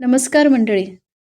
नमस्कार मंडळी.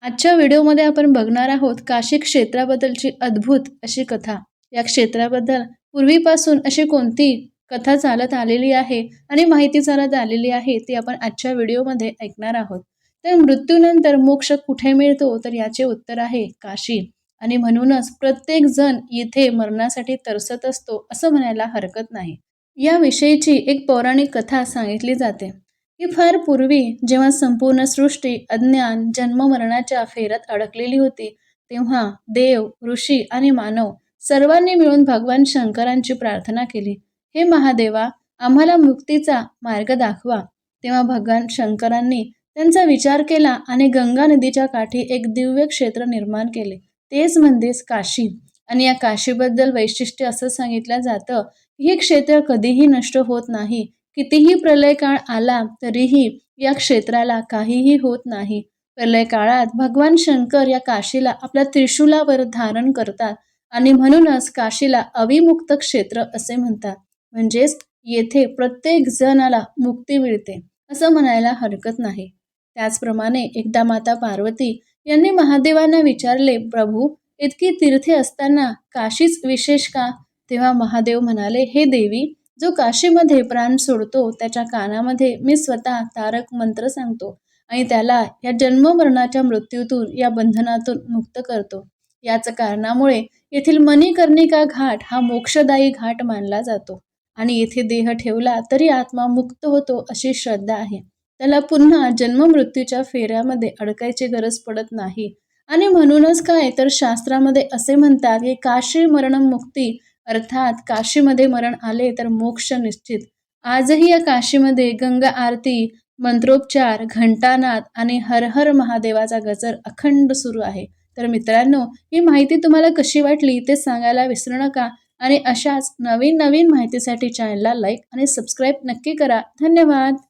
आजच्या व्हिडिओमध्ये आपण बघणार आहोत काशी क्षेत्राबद्दलची अद्भुत अशी कथा. या क्षेत्राबद्दल पूर्वीपासून अशी कोणती कथा चालत आलेली आहे आणि माहिती चालत आलेली आहे ती आपण आजच्या व्हिडिओमध्ये ऐकणार आहोत. तर मृत्यूनंतर मोक्ष कुठे मिळतो? तर याचे उत्तर आहे काशी. आणि म्हणूनच प्रत्येक जण इथे मरणासाठी तरसत असतो असं म्हणायला हरकत नाही. याविषयीची एक पौराणिक कथा सांगितली जाते. ही फार पूर्वी जेव्हा संपूर्ण सृष्टी अज्ञान जन्ममरणाच्या फेऱ्यात अडकलेली होती तेव्हा देव ऋषी आणि मानव सर्वांनी मिळून भगवान शंकरांची प्रार्थना केली. हे महादेवा आम्हाला मुक्तीचा मार्ग दाखवा. तेव्हा भगवान शंकरांनी त्यांचा विचार केला आणि गंगा नदीच्या काठी एक दिव्य क्षेत्र निर्माण केले. तेच म्हणजेच काशी. आणि या काशीबद्दल वैशिष्ट्य असं सांगितलं जातं हे क्षेत्र कधीही नष्ट होत नाही कितीही प्रलय काळ आला तरीही या क्षेत्राला काहीही होत नाही. प्रलय काळात भगवान शंकर या काशीला आपल्या त्रिशूलावर धारण करतात आणि म्हणूनच काशीला अविमुक्त क्षेत्र असे म्हणतात. म्हणजेच येथे प्रत्येक जणाला मुक्ती मिळते असं म्हणायला हरकत नाही. त्याचप्रमाणे एकदा माता पार्वती यांनी महादेवांना विचारले प्रभू इतकी तीर्थे असताना काशीच विशेष का? तेव्हा महादेव म्हणाले हे देवी जो काशीमध्ये प्राण सोडतो त्याच्या कानामध्ये मी स्वतः तारक मंत्र सांगतो आणि त्याला या जन्ममरणाच्या मृत्यूतून या बंधनातून मुक्त करतो. याच कारणामुळे येथील मणिकर्णिका घाट हा मोक्षदायी घाट मानला जातो आणि येथे देह ठेवला तरी आत्मा मुक्त होतो अशी श्रद्धा आहे. त्याला पुन्हा जन्ममृत्यूच्या फेऱ्यामध्ये अडकायची गरज पडत नाही. आणि म्हणूनच काय तर शास्त्रामध्ये असे म्हणतात की काशी मरण मुक्ती अर्थात काशीमध्ये मरण आले तर मोक्ष निश्चित. आजही या काशीमध्ये गंगा आरती मंत्रोपचार घंटानाद आणि हर हर महादेवाचा गजर अखंड सुरू आहे. तर मित्रांनो ही माहिती तुम्हाला कशी वाटली ते सांगायला विसरू नका आणि अशाच नवीन नवीन माहितीसाठी चॅनलला लाईक आणि सबस्क्राईब नक्की करा. धन्यवाद!